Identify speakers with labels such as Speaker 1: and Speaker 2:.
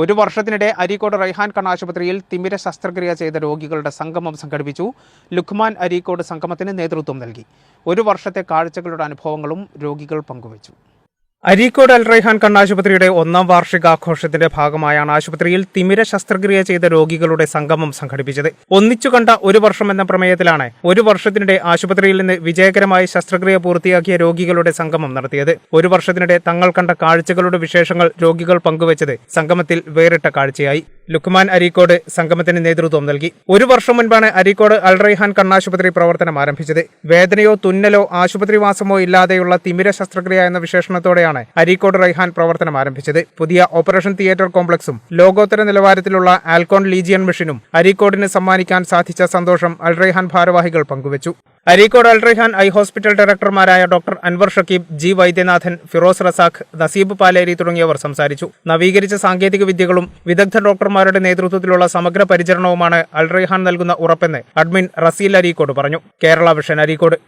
Speaker 1: ഒരു വർഷത്തിനിടെ അരീക്കോട് റൈഹാൻ കണ്ണാശുപത്രിയിൽ തിമിര ശസ്ത്രക്രിയ ചെയ്ത രോഗികളുടെ സംഗമം സംഘടിപ്പിച്ചു. ലുഖ്മാൻ അരീക്കോട് സംഗമത്തിന് നേതൃത്വം നൽകി. ഒരു വർഷത്തെ കാഴ്ചകളുടെ അനുഭവങ്ങളും രോഗികൾ പങ്കുവച്ചു. അരീക്കോട് അൽ റൈഹാൻ കണ്ണാശുപത്രിയുടെ ഒന്നാം വാർഷികാഘോഷത്തിന്റെ ഭാഗമായാണ് ആശുപത്രിയിൽ തിമിര ശസ്ത്രക്രിയ ചെയ്ത രോഗികളുടെ സംഗമം സംഘടിപ്പിച്ചത്. ഒന്നിച്ചു കണ്ട ഒരു വർഷം എന്ന പ്രമേയത്തിലാണ് ഒരു വർഷത്തിനിടെ ആശുപത്രിയിൽ നിന്ന് വിജയകരമായി ശസ്ത്രക്രിയ പൂർത്തിയാക്കിയ രോഗികളുടെ സംഗമം നടത്തിയത്. ഒരു വർഷത്തിനിടെ തങ്ങൾ കണ്ട കാഴ്ചകളുടെ വിശേഷങ്ങൾ രോഗികൾ പങ്കുവച്ചത് സംഗമത്തിൽ വേറിട്ട കാഴ്ചയായി. ലുക്മാൻ അരീക്കോട് സംഗമത്തിന് നേതൃത്വം നൽകി. ഒരു വർഷം മുൻപാണ് അരീക്കോട് അൽ റൈഹാൻ കണ്ണാശുപത്രി പ്രവർത്തനം ആരംഭിച്ചത്. വേദനയോ തുന്നലോ ആശുപത്രിവാസമോ ഇല്ലാതെയുള്ള തിമിര ശസ്ത്രക്രിയ എന്ന വിശേഷണത്തോടെയാണ് അരീക്കോട് റൈഹാൻ പ്രവർത്തനം ആരംഭിച്ചത്. പുതിയ ഓപ്പറേഷൻ തിയേറ്റർ കോംപ്ലക്സും ലോകോത്തര നിലവാരത്തിലുള്ള ആൽക്കോൺ ലീജിയൻ മെഷീനും അരീക്കോടിന് സമ്മാനിക്കാൻ സാധിച്ച സന്തോഷം അൽ റൈഹാൻ ഭാരവാഹികൾ പങ്കുവച്ചു. അരീക്കോട് അൽറഹാൻ ഐ ഹോസ്പിറ്റൽ ഡയറക്ടർമാരായ ഡോക്ടർ അൻവർ ഷക്കീബ് ജി വൈദ്യനാഥൻ ഫിറോസ് റസാഖ് നസീബ് പാലേരി തുടങ്ങിയവർ സംസാരിച്ചു. നവീകരിച്ച സാങ്കേതിക വിദ്യകളും വിദഗ്ധ ഡോക്ടർമാരുടെ നേതൃത്വത്തിലുള്ള സമഗ്ര പരിചരണവുമാണ് അൽ റൈഹാൻ നൽകുന്ന ഉറപ്പെന്ന് അഡ്മിൻ റസീൽ അരീക്കോട് പറഞ്ഞു. കേരള വിഷൻ അരീക്കോട്.